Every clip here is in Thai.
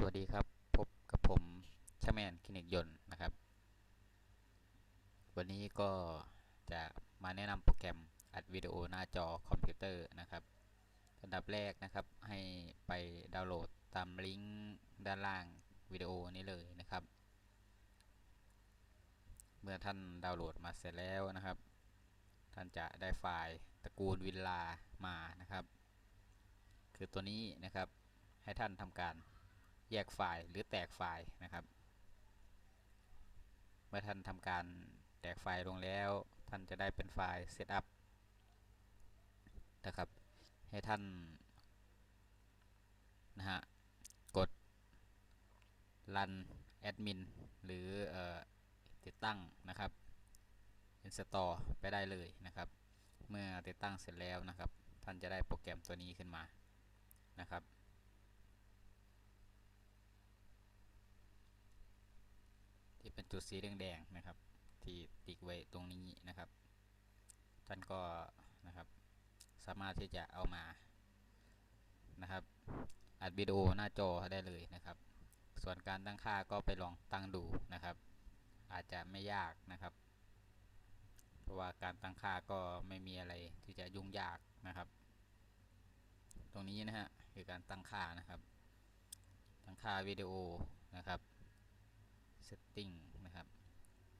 สวัสดีครับ พบกับผมชาแมนคลินิกยนต์นะครับ วันนี้ก็จะมาแนะนำโปรแกรมอัดวิดีโอหน้าจอคอมพิวเตอร์นะครับอันดับแรกนะครับให้ไปดาวน์โหลดตามลิงก์ด้านล่างวิดีโอนี้เลยนะครับ เมื่อท่านดาวน์โหลดมาเสร็จแล้วนะครับ ท่านจะได้ไฟล์ตระกูลวิลลามานะครับ คือตัวนี้นะครับให้ท่านทำการ แยกไฟล์หรือแตกไฟล์นะครับ เมื่อท่านทำการแตกไฟล์ลงแล้ว ท่านจะได้เป็นไฟล์ setup นะครับ ให้ท่านนะฮะกด run admin หรืออติดตั้งนะครับ install ไปได้เลยนะครับ เมื่อติดตั้งเสร็จแล้วนะครับ ท่านจะได้โปรแกรมตัวนี้ขึ้นมานะครับ เป็นจุดสีแดงๆนะครับ ที่ติ๊กไว้ตรงนี้นะครับ ท่านก็นะครับ สามารถที่จะเอามานะครับ อัดวิดีโอหน้าจอได้เลยนะครับ ส่วนการตั้งค่าก็ไปลองตั้งดูนะครับ อาจจะไม่ยากนะครับ เพราะว่าการตั้งค่าก็ไม่มีอะไรที่จะยุ่งยากนะครับ ตรงนี้นะฮะคือการตั้งค่านะครับ ตั้งค่าวิดีโอนะครับ setting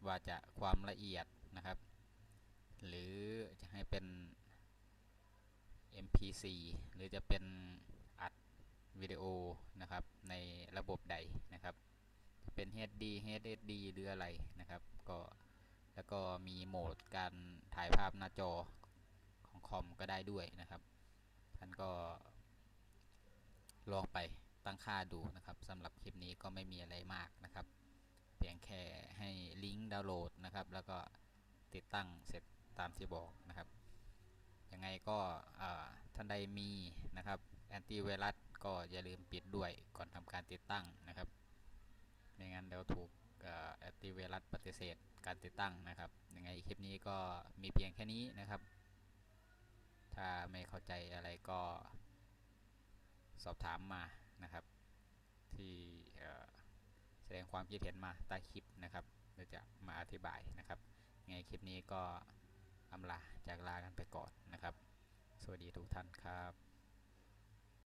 ว่าจะความละเอียดนะครับ หรือจะให้เป็น MP4 หรือจะเป็นอัดวิดีโอนะครับ ในระบบใดนะครับ เป็น HD HSD หรืออะไรนะครับ ก็แล้วก็มีโหมดการถ่ายภาพหน้าจอของคอมก็ได้ด้วยนะครับ ท่านก็ลองไปตั้งค่าดูนะครับสำหรับคลิปนี้ก็ไม่มีอะไรมากนะครับ เพียงแค่ให้ลิงก์ ดาวน์โหลดนะครับ แล้วก็ติดตั้งเสร็จตามที่บอกนะครับยังไงก็ท่านใดมีนะครับแอนตี้ไวรัสก็อย่าลืมปิดด้วยก่อนทำการติดตั้งนะครับไม่งั้นเดี๋ยวถูกแอนตี้ไวรัสปฏิเสธการติดตั้งนะครับยังไงคลิปนี้ก็มีเพียงแค่นี้นะครับ ถ้าไม่เข้าใจอะไรก็สอบถามมานะครับที่ แสดงความคิดเห็นมาใต้คลิปนะครับเราจะมาอธิบายนะครับไงคลิปนี้ก็อำลาจากลากันไปก่อนนะครับ สวัสดีทุกท่านครับ